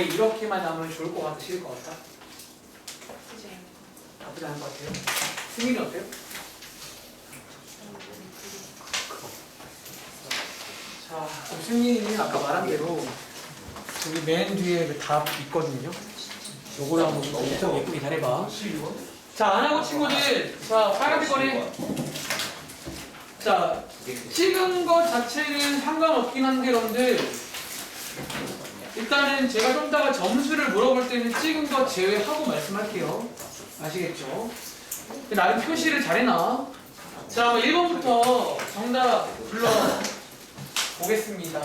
이번에 이렇게만 나오면 좋을 것 같아, 싫을 것 같아? 나쁘지 않은 것 같아요. 승민이 어때요? 자, 그럼 승민이 아까 말한 대로 여기 맨 뒤에 그답 있거든요. 요거를 한번 좀 예쁘게 잘해봐. 자, 안 하고 친구들, 자, 빨간색 거네. 자, 찍은 것 자체는 상관없긴 한데, 여러분들. 일단은 제가 좀 이따가 점수를 물어볼 때는 찍은 것 제외하고 말씀할게요. 아시겠죠? 나름 표시를 잘해놔. 자, 1번부터 정답 불러 보겠습니다.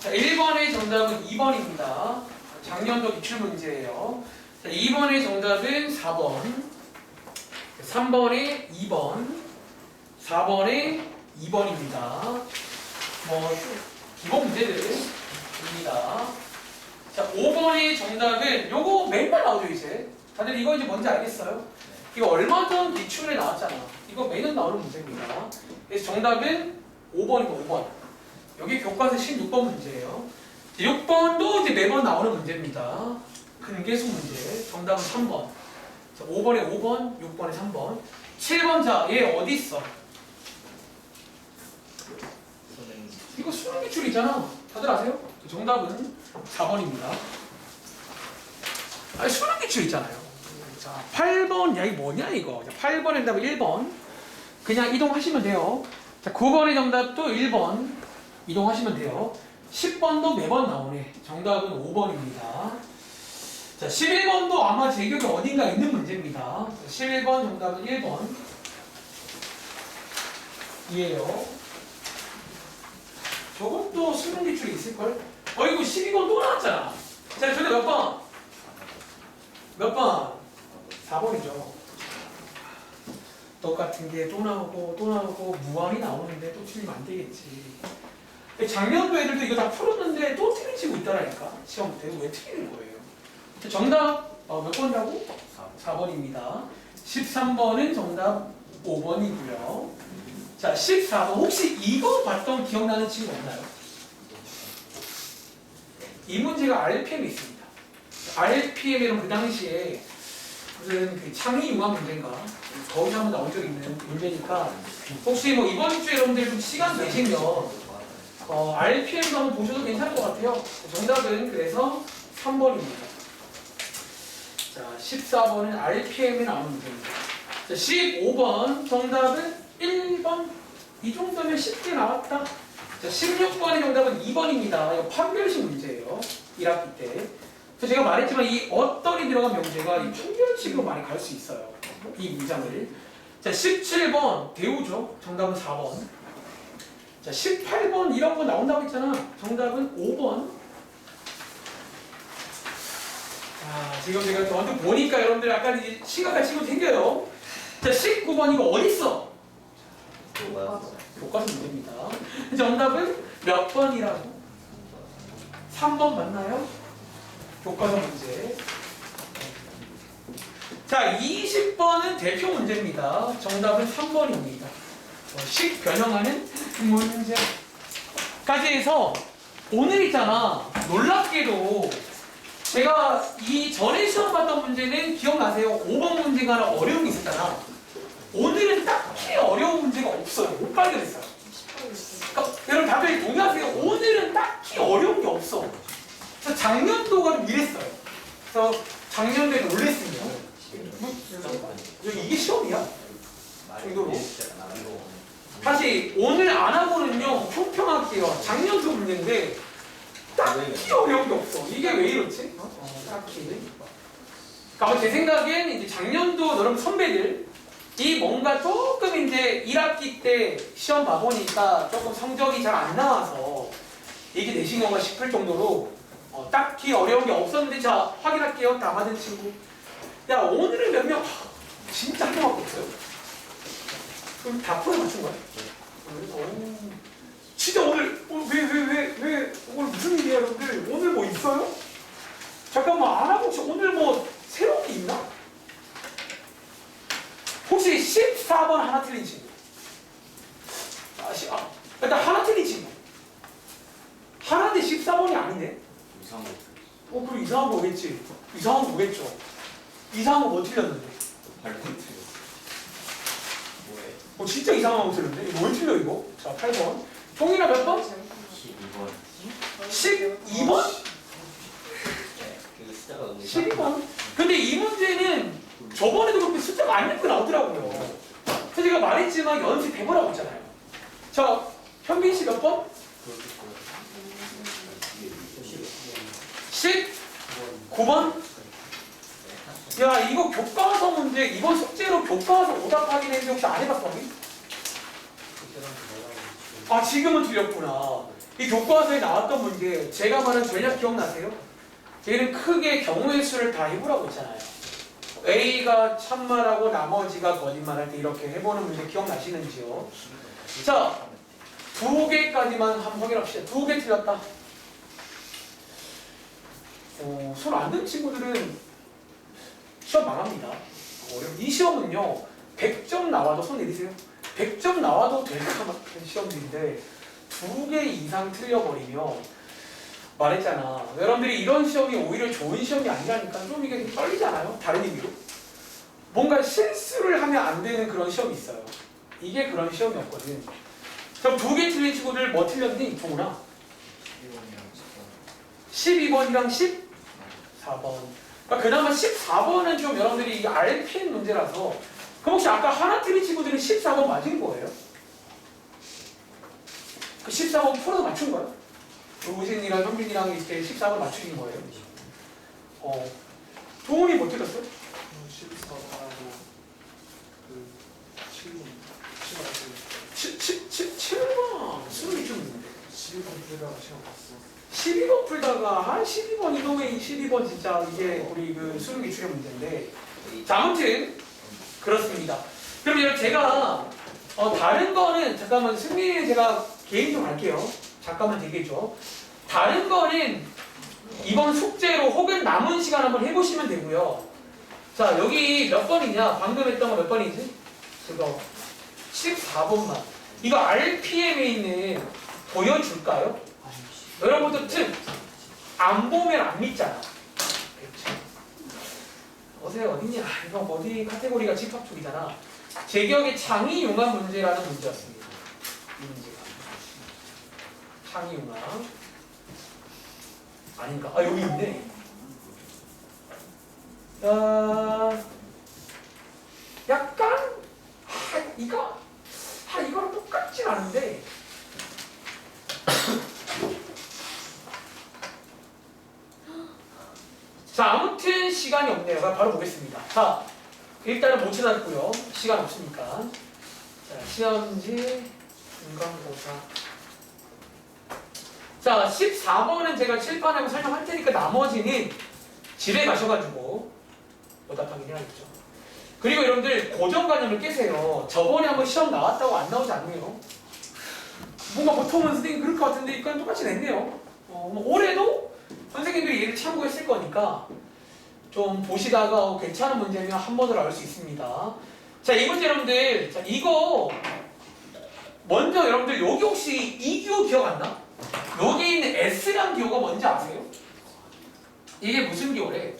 자, 1번의 정답은 2번입니다. 작년도 기출 문제예요. 자, 2번의 정답은 4번. 3번에 2번. 4번에 2번입니다. 뭐, 기본 문제들입니다. 자, 5번의 정답은 요거 맨날 나오죠, 이제. 다들 이거 이제 뭔지 알겠어요? 이거 얼마 전 기출에 나왔잖아. 이거 매년 나오는 문제입니다. 그래서 정답은 5번이고 5번. 여기 교과서 16번 문제예요. 6번도 이제 매번 나오는 문제입니다. 근계수 문제. 정답은 3번. 자, 5번에 5번, 6번에 3번. 7번 자, 얘 어디 있어? 이거 수능 기출이잖아. 다들 아세요? 그 정답은 4번입니다. 아니 수능 기출 있잖아요. 자, 8번 야 이거 뭐냐 이거. 자, 8번의 정답은 1번. 그냥 이동하시면 돼요. 자, 9번의 정답도 1번. 이동하시면 돼요. 10번도 매번 나오네. 정답은 5번입니다. 자, 11번도 아마 제 기억에 어딘가 있는 문제입니다. 자, 11번 정답은 1번. 이에요. 저것도 수능 기출이 있을걸? 어이구 12번 또 나왔잖아. 자, 저게 몇 번? 몇 번? 4번이죠. 똑같은 게 또 나오고 또 나오고 무한히 나오는데 또 틀리면 안 되겠지. 작년도 애들도 이거 다 풀었는데 또 틀리지고 있다라니까. 시험 때 왜 틀리는 거예요? 자, 정답 어, 몇 번이라고? 4번입니다. 13번은 정답 5번이고요. 자, 14번 혹시 이거 봤던 기억나는 친구 없나요? 이 문제가 RPM에 있습니다. RPM이란 그 당시에 무슨 그 창의 융합 문제인가 거기서 한번 나온 적 있는 문제니까 혹시 뭐 이번 주에 여러분들 좀 시간 되시면 어, RPM도 한번 보셔도 괜찮을 것 같아요. 정답은 그래서 3번입니다. 자, 14번은 RPM이 나오는 문제입니다. 자, 15번 정답은 1번. 이 정도면 쉽게 나왔다. 자, 16번의 정답은 2번입니다. 이거 판별식 문제예요. 1학기 때. 그래서 제가 말했지만 이 어떤이 들어간 명제가 이 판별식으로 많이 갈 수 있어요. 이 문장을. 자, 17번 대우죠. 정답은 4번. 자, 18번 이런 거 나온다고 했잖아. 정답은 5번. 아, 지금 제가 또 언뜻 보니까 여러분들 약간 심각한 친구 생겨요. 자, 19번 이거 어디 있어? 교과서 문제입니다. 정답은 몇 번이라고? 3번 맞나요? 교과서 문제. 자, 20번은 대표 문제입니다. 정답은 3번입니다. 식 변형하는 문제까지 해서 오늘 있잖아. 놀랍게도 제가 이 전에 시험 봤던 문제는 기억나세요? 5번 문제가 게 있었잖아. 오늘은 어려운 문제가 없어요. 못 발견했어요. 그러니까 여러분 다들 동의하세요? 오늘은 딱히 어려운 게 없어. 그래서 작년도가 좀 이랬어요. 그래서 작년도에 놀랬습니다. 이게 시험이야? 정도로. 다시 오늘 안 하고는요 평평할게요. 작년도 문제인데 딱히 어려운 게 없어. 이게 왜 이렇지? 어, 딱히. 그러니까 제 생각엔 이제 작년도 여러분 선배들 이 뭔가 조금 이제 1학기 때 시험 봐보니까 조금 성적이 잘 안 나와서 이게 되신 건가 싶을 정도로 어, 딱히 어려운 게 없었는데 자 확인할게요. 다 받은 친구. 야 오늘은 몇 명? 진짜 한 명밖에 없어요. 그럼 다 풀어 맞춘 거야? 오. 진짜 오늘 왜왜왜왜 오늘 무슨 일이야 여러분들? 오늘 뭐 있어요? 잠깐만 안 하고 지- 오늘 뭐 새로운 게 있나? 혹시 14번 하나 틀린 친구? 아, 시, 아, 일단 하나 틀린 친구. 하나 대 14번이 아니네. 이상한 거. 어, 그럼 이상한 거 오겠지. 이상한 거 오겠죠. 이상한 거뭐 틀렸는데? 발포트 뭐해? 어, 진짜 이상한 거 틀렸는데? 이거 왜 틀려, 이거? 자, 8번. 종이나 몇 번? 12번 12번? 네 숫자가 너무 12번. 근데 이 문제는 저번에도 그렇게 숫자가 안 읽고 나오더라고요. 그래서 제가 말했지만 연습 해보라고 했잖아요. 자, 현빈 씨 몇 번? 19번? 야, 이거 교과서 문제, 이번 숙제로 교과서 오답하긴 했는데 혹시 안 해봤어, 우리? 아, 지금은 틀렸구나. 이 교과서에 나왔던 문제, 제가 말한 전략 기억나세요? 얘는 크게 경우의 수를 다 해보라고 했잖아요. A가 참말하고 나머지가 거짓말할 때 이렇게 해보는 문제 기억나시는지요? 자, 두 개까지만 한번 확인합시다. 두 개 틀렸다. 어, 손안든 친구들은 시험 망합니다. 어려운- 이 시험은요, 100점 나와도 손 내리세요. 100점 나와도 될 만한 시험들인데 두 개 이상 틀려버리면 말했잖아. 여러분들이 이런 시험이 오히려 좋은 시험이 아니라니까 좀 이게 떨리잖아요. 다른 의미로. 뭔가 실수를 하면 안 되는 그런 시험이 있어요. 이게 그런 시험이었거든. 그럼 두 개 틀린 친구들 뭐 틀렸니? 동훈아. 12번이랑 14번. 그러니까 그나마 14번은 좀 여러분들이 RPN 문제라서 그럼 혹시 아까 하나 틀린 친구들은 14번 맞은 거예요? 그 14번 풀어서 맞춘 거예요? 그 우진이랑 현빈이랑 이렇게 14번 맞추신 거예요? 어. 동훈이 뭐 틀렸어요? 14하고 그 7번 7, 7, 7, 7번. 수능이 좀 있는데. 12번 풀다가 시험 봤어 12번 풀다가 한 12번 이놈의 12번 진짜 이게 우리 그 수능 기출의 문제인데 자 아무튼 그렇습니다 그럼 제가 어, 다른 거는 잠깐만 승민이 제가 개인 좀 할게요 잠깐만 대기해줘 다른 거는 이번 숙제로 혹은 남은 시간 한번 해보시면 되고요 자 여기 몇 번이냐 방금 했던 거 몇 번이지? 그거 14번만 이거 RPM에 있는 보여줄까요? 여러분도 틈안 보면 안 믿잖아. 그렇죠. 어제 어디냐? 이거 어디 카테고리가 집합 쪽이잖아. 제 기억에 창의 융합 문제라는 문제였습니다. 융합. 아닌가? 아 여기 있네. 아, 약간 아 이거 아 이거랑 똑같진 않은데. 자, 아무튼 시간이 없네요. 바로 보겠습니다. 자, 일단은 못 찾았고요. 시간 없으니까. 자, 시험지, 중간고사. 자, 14번은 제가 칠판하고 설명할 테니까 나머지는 집에 가셔가지고 오답하긴 해야겠죠. 그리고 여러분들 고정관념을 깨세요. 저번에 한번 시험 나왔다고 안 나오지 않네요. 뭔가 보통은 선생님 그럴 것 같은데 이건 똑같이 냈네요. 어, 뭐 올해도 선생님들이 얘를 참고했을 거니까 좀 보시다가 어, 괜찮은 문제면 한 번으로 나올 수 있습니다. 자, 이 문제 여러분들, 자, 이거 먼저 여러분들 여기 혹시 이 기호 기억 안 나? 여기 있는 S란 기호가 뭔지 아세요? 이게 무슨 기호래?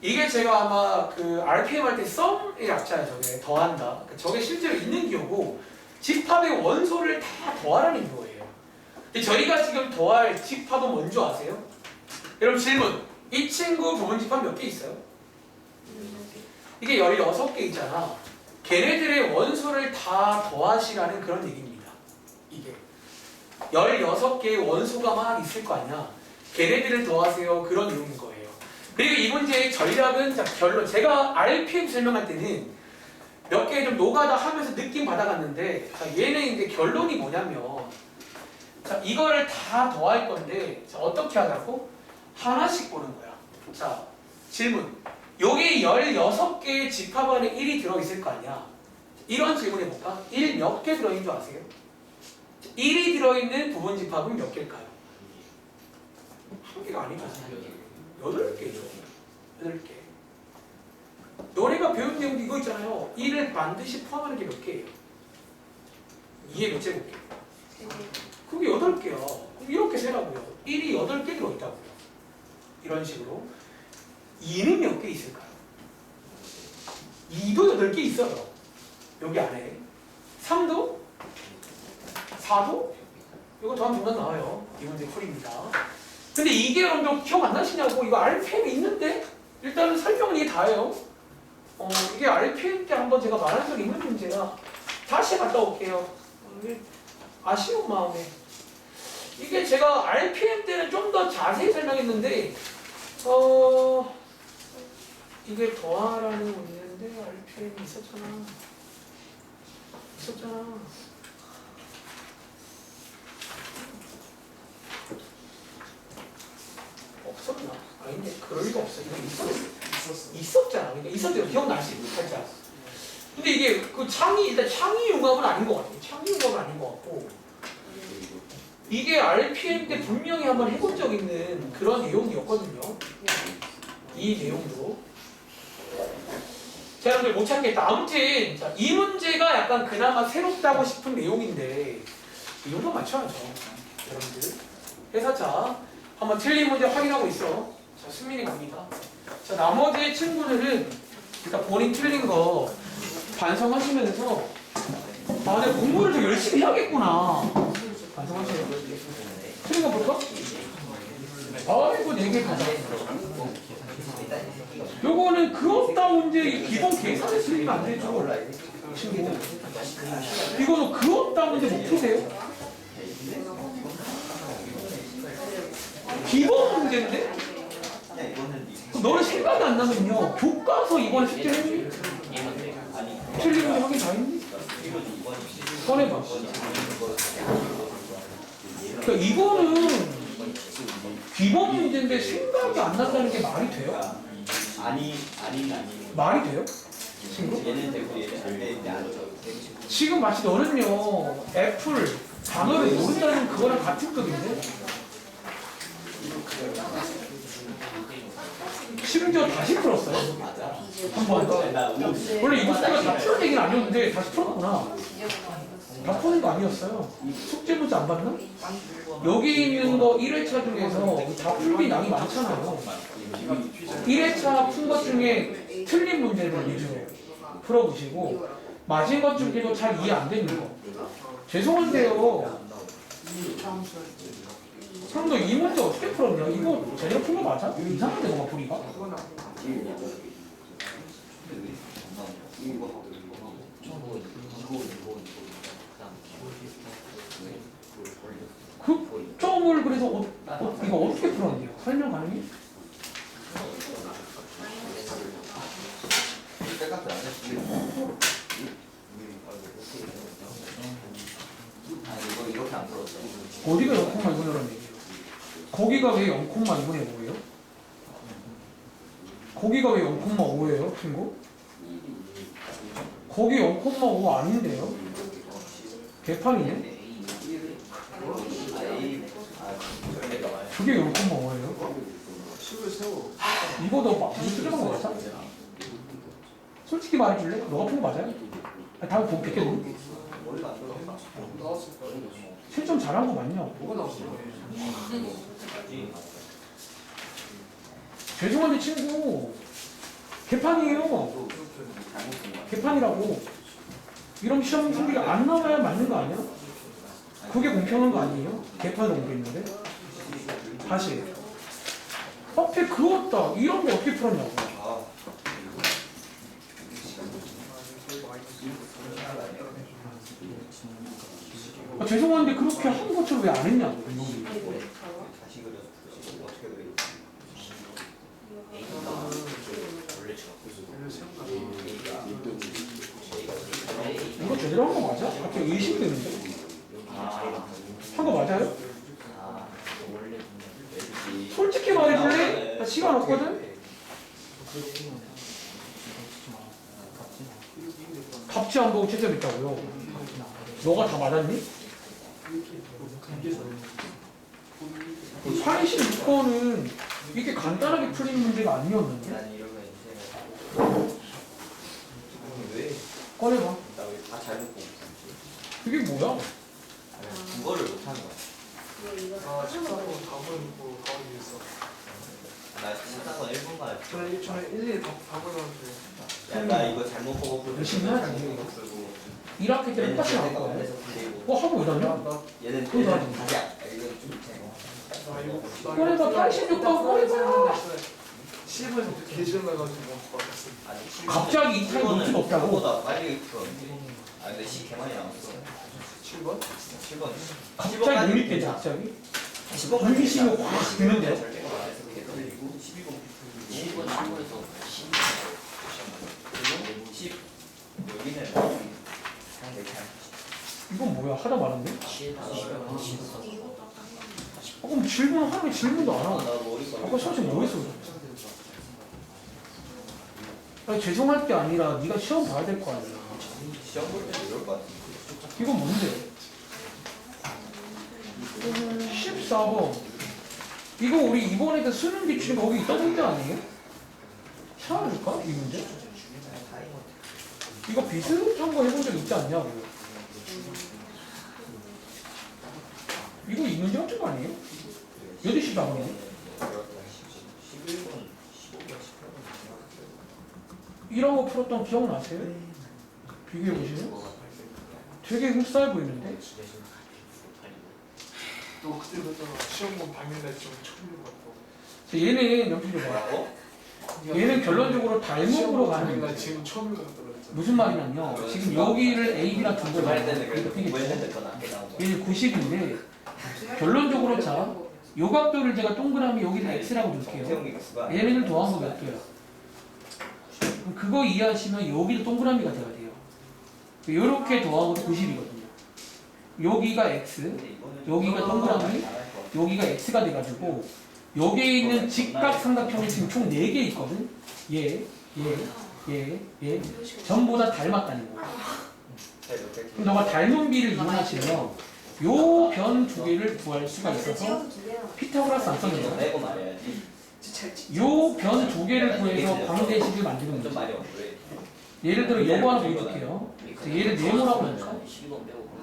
이게 제가 아마 그 RPM 할 때 썸의 약자야 저게 더한다. 그러니까 저게 실제로 있는 기호고 집합의 원소를 다 더하라는 기호예요. 근데 저희가 지금 더할 집합은 뭔지 아세요? 여러분 질문. 이 친구 부분 집합 몇 개 있어요? 이게 16개 있잖아. 걔네들의 원소를 다 더하시라는 그런 얘기입니다. 이게. 16개의 원소가 막 있을 거 아니야. 걔네들을 더하세요. 그런 내용인 거예요. 그리고 이 문제의 전략은 자, 결론. 제가 RPM 설명할 때는 몇 개 좀 노가다 하면서 느낌 받아갔는데 자, 얘는 이제 결론이 뭐냐면 자, 이거를 다 더할 건데 자, 어떻게 하자고? 하나씩 보는 거야. 자, 질문. 여기 16개의 집합 안에 1이 들어있을 거 아니야. 이런 질문 해볼까? 1 몇 개 들어있는 줄 아세요? 1이 들어있는 부분 집합은 몇 개일까요? 한 개가 아니잖아요. 여덟 개죠. 여덟 개. 너네가 배운 내용 이거 있잖아요. 1을 반드시 포함하는 게 몇 개예요? 2의 몇 제곱개? 그게 여덟 개야. 그럼 이렇게 세라고요. 1이 여덟 개 들어있다고요. 이런 식으로 2는 몇 개 있을까요? 2도 8개 있어요. 여기 안에 3도 4도 이거 더하면 정답 나와요. 이 문제 풀입니다. 근데 이게 여러분들 기억 안 나시냐고 이거 RPM이 있는데 일단은 설명은 이게 다예요. 어, 이게 RPM 때 한번 제가 말한 적이 있는 문제야. 다시 갔다 올게요. 아쉬운 마음에. 이게 제가 RPM 때는 좀 더 자세히 설명했는데, 어, 이게 더하라는 문제인데, RPM이 있었잖아. 있었잖아. 없었나? 아닌데, 그럴 리가 없어. 이거 있었어. 있었어. 있었잖아. 그러니까 있었대요. 기억나시? 살짝. 근데 이게 그 창의 일단 창의 융합은 아닌 것 같아요. 창의 융합은 아닌 것 같고 이게 RPM 때 분명히 한번 해본 적 있는 그런 내용이었거든요. 이 내용도. 자, 여러분들 못 찾겠다. 아무튼 자, 이 문제가 약간 그나마 새롭다고 싶은 내용인데 이 정도 맞춰야죠. 여러분들. 자, 한번 틀린 문제 확인하고 있어. 자, 승민이 갑니다. 자, 나머지 친구들은 일단 본인 틀린 거 반성하시면서 아, 내가 공부를 더 열심히 해야겠구나. 반성하세요. 틀린 거 볼까? 아이고, 네개 가자. 요거는 그었다 문제 이 기본 계산에 쓰면 안 되죠. 친구. 이거는 그었다 문제 못 푸세요? 기본 문제인데? 너는 생각이 안 나면요. 교과서 이번에 숙제 했니? 틀린 문제 확인 다 했니? 꺼내봐. 그러니까 이거는 기본 문제인데 생각이 안 난다는 게 말이 돼요? 아니 아니 아니 말이 돼요? 지금 마치 너는요 애플 단어를 모른다는 그거랑 같은 급인데 심지어 다시 풀었어요. 한번 나 뭐, 원래 이거 숙제가 다 푸는 얘기는 아니었는데 다시 풀었구나. 다 푸는 거 아니었어요? 숙제 문제 안 봤나? 여기 있는 거 1회차 중에서 다 풀기 양이 많잖아요. 1회차 푼 것 중에 틀린 문제를 위주로 풀어보시고 맞은 것 중에도 잘 이해 안 되는 거. 죄송한데요 형도 이 문제 어떻게 풀었냐? 이거 제대로 푼거 맞아? 이상한데 뭐가 풀이가? 그 점을 그래서 어, 어, 이거 어떻게 풀었는데요? 설명 가능해? 5,5에 뭐예요? 거기가 왜 5콤마 5예요, 친구? 거기 5콤마 5 아닌데요? 개판이네? 그게 5콤마 5예요? 이거 너 무슨 거 맞아? 솔직히 말해줄래? 너가 푼거 맞아요? 아니, 다음 보고 비켜줘. 실점 잘한 거 맞냐? 뭐가 나왔어? 죄송한데 친구. 개판이에요. 개판이라고. 이런 시험 성기가 안 나와야 맞는 거 아니야? 그게 공평한 거 아니에요? 개판을 공부했는데? 다시. 앞에 그었다. 이런 거 어떻게 풀었냐고. 아, 죄송한데 그렇게 한 것처럼 왜 안 했냐고 이놈이. 다시 그려서 풀으시고 어떻게 그려? 원래 제대로 한거 맞아? 갑자기 의심되는데 아, 한거 맞아요? 솔직히 말해줄래? 나 시간 없거든? 답지 안 보고 채점 있다고요? 너가 다 맞았니? 상의실 6번은 이렇게 간단하게 풀린 문제가 아니었는데? 꺼내봐 보고 있지? 그게 뭐야? 아니, 국어를 못하는 거야. 아, 13번 답은 뭐 가만히 있어. 저는 저는 일일이 다 바꿔놨는데 야 나 이거 잘못 보고 열심히 해야지. 일학기 때는 똑같이 나올 거야. 어 하고 이러냐? 나나 얘는 그거 얘는 아니야. 다야 이거 좀 제거 이거 꼬리가 86 번 꼬리가. 실버에서 개시험 나가지고 아니 갑자기 이 타임 놓칠 수 없다고? 보다 빨리 풀었는데 아 근데 C 개많이 남았어. 7번? 7번. 갑자기 못 믿겠지. 갑자기? 10번 물리심이 확 드는데? 12번 12번 10번에서 10 여기는 상대 그냥 이건 뭐야? 하다 말았네? 아, 그럼 질문 하면 질문도 안 하고. 나 머리가 아까 솔직히 뭐 했어? 아니 죄송할 게 아니라 네가 시험 봐야 될 거 아니야 시험 볼 때도 이럴 것 같은데 이건 뭔데? 14번 이거 우리 이번에 그 수능 기출 거기 있던 문제 아니에요? 찾아볼까? 이 문제? 이거 비슷한 거 해본 적 있지 않냐고 이거 이 문제 거 아니에요? 8시 나오네 11번 15번 이런 거 풀었던 기억나세요? 비교해 보시면 되게 흡사해 보이는데? 또 그때 그랬잖아 시험 본 당일날 좀 처음 봤고. 자, 얘는 연필로 봐 뭐라고? 얘는 결론적으로 닮음으로 가는 거지. 지금 처음 그랬잖아 무슨 말이냐면 지금 여기를 A랑 둔 거잖아요 거야 얘는 90인데 결론적으로 자 요각도를 제가 동그라미 여기를 X라고 둘게요. 태용이 수가 얘네들 더한 거몇 개야? 그럼 그거 이해하시면 여기도 동그라미가 돼야 돼요 이렇게 더하고 90이거든요 여기가 X 여기가 동그라미 여기가 X가 돼가지고 여기에 있는 직각 삼각형이 지금 총 4개 있거든? 얘, 얘, 얘, 얘. 전부 다 닮았다는 거야. 그럼 너가 닮은 비를 이용하시면 요 변 두 개를 구할 수가 있어서 피타고라스 안 써는 거야. 내고 말해야지. 요 변 두 개를 구해서 광대식을 만드는 좀 거죠 말이 예를 들어 요거 하나 보여줄게요 자, 얘를 네모라고 할까?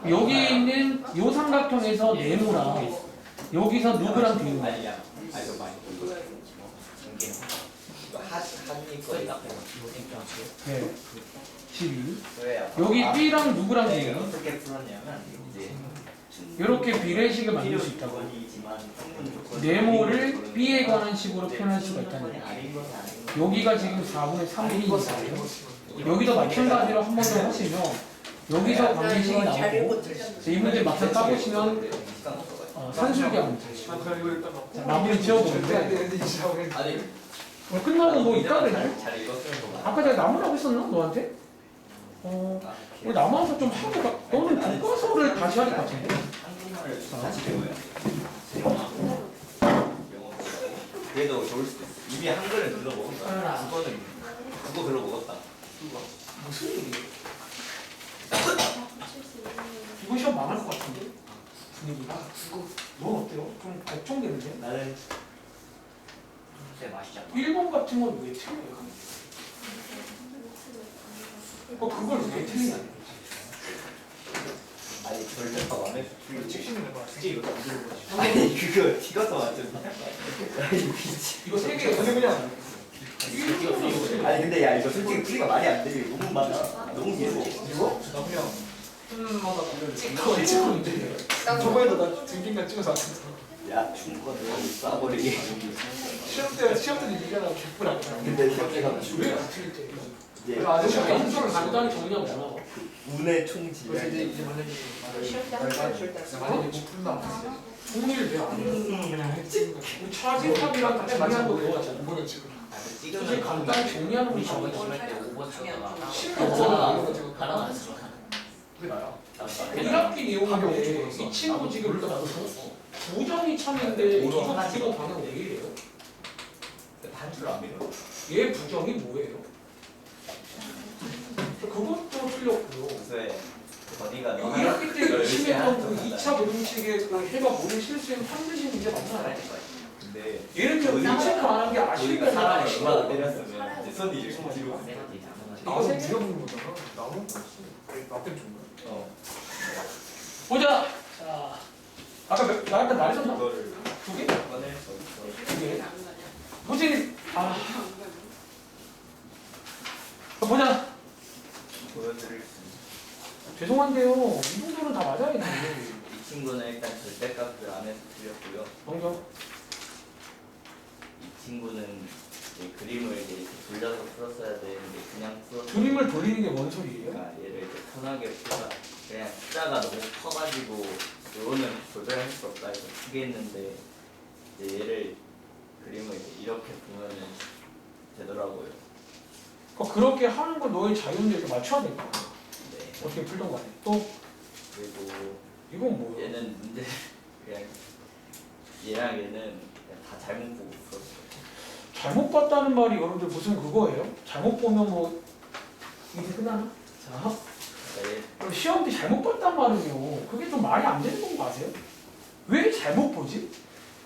여기에 있는 요 삼각형에서 네모랑 여기서 누구랑 비우는 거야 네. 12 왜요? 여기 B랑 누구랑 내가 비우는 어떻게 풀었냐면 이제 이렇게 비례식을 만들 수 있다고 네모를 B에 관한 식으로 표현할 수가 있다는 거야 여기가 지금 4분의 3이 아닌 것은 아닌 있어요 것이면 여기도 마찬가지로 한 번 더 하시면 여기서 관계식이 나오고 자, 이 문제 막상 어, 이거 일단 자, 마무리 지어보는데. 시작을 아니 오늘 끝나고 뭐 있다 잘 읽었으면 더 아까 내가 나무라고 했었나? 너한테? 어, 우리 나무한테 좀 하고 가. 너는 교과서를 다시 할것 같은데? 한국말을 다시 배워요. 영어 그래도 좋을 수도 있어. 이미 한글은 들어먹은 거야. 국어는 국어 별로 먹었다 무슨 일이야? 이거 시험 망할 것 같은데? 분위기가? 넌 어때요? 좀 걱정되는데? 나는 진짜 맛있지 않아 1번 같은 건 왜 틀려요? 어, 그걸 왜 틀리냐? 아니 절대 더 마음에 이거 찍히는 거 이거 거지 아니 그거 찍어서 아니 미치 이거 세 개. 근데 그냥 아니 근데 야 이거 솔직히 풀이가 말이 안 돼. 너무 많아. 너무 길어. 이거? 나 그냥 음, 그거 찍고 저번에도 나 등긴가 찍어서 안 했어 야 중국어 너무 싸버리게. 시험 때 시험 때 얘기하다가 개뿔 안 나. 근데 제가 왜안 틀리지? 이제 아저씨가 영수를 간단히 정리하고 나와. 운의 그래서 이제 이제 만약에 만약에 못 푼다 정리를 왜안 해? 그냥 했지 우리 차진탑이랑 같이 정리하는 거 배웠잖아. 이번에 지금 솔직히 간단히 정리하는 거 있어. 그게 나야 1학기 내용인데 이 친구 지금 부정이 참인데 이거 부정 방향 왜 이래요? 한줄안 밀어. 얘 부정이 뭐예요? 그것도 틀렸고요. 왜 건이가 너 1학기 때 열심히 했던 그 2차 부등식의 그 해가 모든 실수인 판듯이 문제 맞잖아요. 근데 얘는 좀 일체크 안한 게 우리가 아쉬운 사람이 거잖아요. 얼마나 때렸으면 이제 손이 이렇게 뒤로. 나무 네가 먹는 거잖아 나무? 나쁜 준 거야 어. 보자. 자, 아까 몇, 나한테 말했었나? 이거를 두 개? 꺼낼 수 있어. 두 개. 도진 아 보자. 있는 죄송한데요. 이 정도는 다 맞아야 돼. 이 친구는 일단 절대값을 안 해서 틀렸고요 먼저. 이 친구는 이제 그림을 이제 이렇게 돌려서 풀었어야 되는데 그냥 풀었어요 그림을 돌리는 게 뭔 소리예요? 그러니까 얘를 이제 편하게 풀어 그냥 숫자가 너무 커가지고 이거는 조절할 수 없다 해서 이제 얘를 그림을 이제 이렇게 보면은 되더라고요 그러니까 그렇게 하는 건 너의 자유인데 맞춰야 될 거야. 네 어떻게 풀던 간에. 또 그리고 이건 뭐예요? 얘는 문제 그냥 얘랑 얘는 그냥 다 잘못 보고 풀었어요 잘못 봤다는 말이 여러분들 무슨 그거예요? 잘못 보면 뭐 이게 끝나나? 자, 그러니까 얘 그럼 시험 때 잘못 봤단 말은요. 그게 좀 말이 안 되는 거 아세요? 왜 잘못 보지?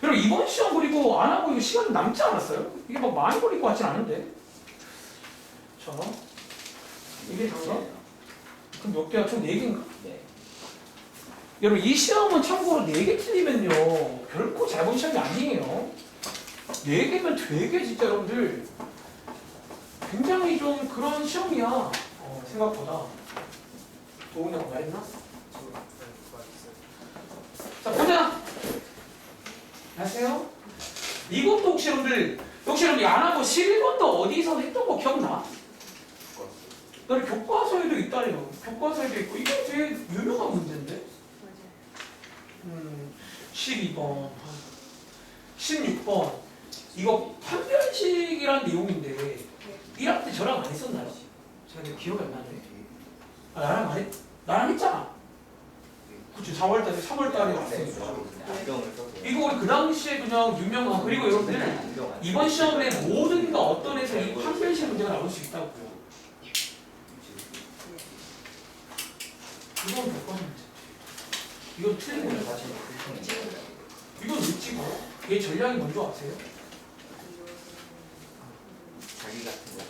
그리고 이번 시험 그리고 안 하고 이거 시간 남지 않았어요? 이게 막 많이 걸릴 것 같진 않은데. 자, 이게 단가? 그럼 몇 개야? 총 4개인가? 네 여러분 이 시험은 참고로 4개 틀리면요 결코 잘본 시험이 아니에요 4개면 되게 진짜 여러분들 굉장히 좀 그런 시험이야 어, 생각보다 도훈이하고 말했나? 자 보자 안녕하세요 이것도 혹시 여러분들 혹시 여러분들 안 하고 11번도 어디서 했던 거 기억나? 너희 교과서에도 있다니요. 교과서에도 있고 이거 되게 유명한 문제인데. 음, 12번, 16번. 이거 판별식이라는 내용인데 1학년 때 저랑 안 했었나요? 제가 기억이 안 나네. 아, 나랑 안 했, 나랑 했잖아. 그치 4월 달에 3월 달에 왔어요 안경을 써서 이거 우리 그 당시에 그냥 유명한 그리고 여러분들 이번 시험에 모든 가 어떤 에서 이 판별식 문제가 나올 수 있다고요 이건 몇 번인지 이건 틀린 거예요 사실. 이건 왜 찍어? 얘 전략이 뭔지 아세요? 자기 같은 거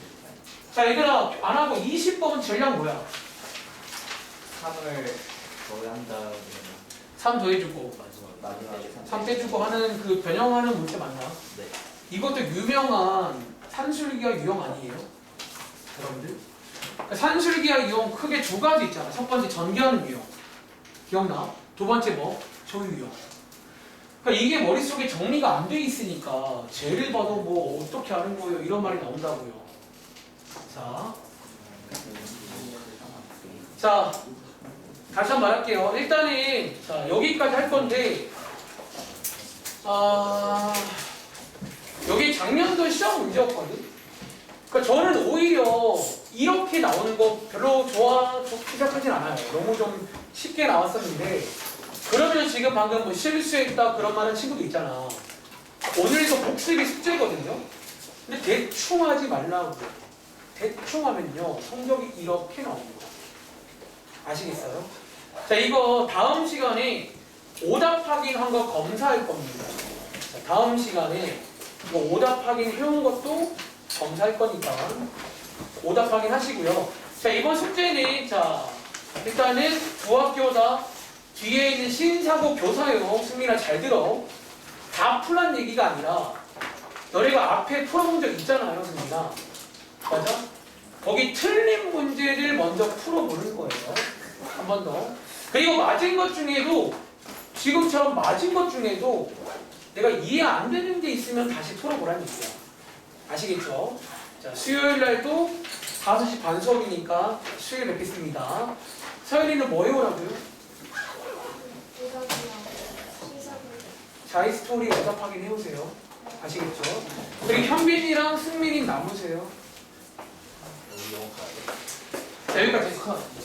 자 얘들아 안 하고 20번 전략 뭐야? 3을 더한 다음에 3 더해주고 마지막에 3 빼주고 하는 그 변형하는 문제 맞나? 네. 이것도 유명한 산술기와 유형 아니에요? 여러분들? 그러니까 산술기와 유형 크게 두 가지 있잖아 첫 번째 전개하는 유형 기억나? 두 번째 뭐? 조유 유형 그러니까 이게 머릿속에 정리가 안 돼 있으니까 쟤를 봐도 뭐 어떻게 하는 거예요 이런 말이 나온다고요 자 자, 다시 한 번 말할게요. 일단은 자, 여기까지 할 건데 아, 여기 작년도 시험 문제였거든. 그러니까 저는 오히려 이렇게 나오는 거 별로 좋아 생각하진 않아요. 너무 좀 쉽게 나왔었는데 그러면 지금 방금 뭐 실수했다 그런 말한 친구도 있잖아. 오늘도 복습이 숙제거든요. 근데 대충 하지 말라고. 대충 하면요 성적이 이렇게 나옵니다. 아시겠어요? 자 이거 다음 시간에 오답 확인한 거 검사할 겁니다. 자, 다음 시간에 오답 확인 해온 것도 검사할 거니까 오답 확인 하시고요. 자 이번 숙제는 자 일단은 두 학교다 뒤에 있는 신사고 교사용 승민아 잘 들어 다 풀란 얘기가 아니라 너네가 앞에 풀어본 적 있잖아요 승민아 맞아? 거기 틀린 문제를 먼저 풀어보는 거예요. 한 번 더. 그리고 맞은 것 중에도 지금처럼 맞은 것 중에도 내가 이해 안 되는 게 있으면 다시 풀어보라는 얘기야. 아시겠죠? 자, 수요일 날도 5시 반 수업이니까 수요일 뵙겠습니다. 서연이는 뭐 해오라고요? 자이 스토리 오답 확인 해오세요. 아시겠죠? 그리고 현빈이랑 승민이 남으세요. 자, 여기까지. 컷.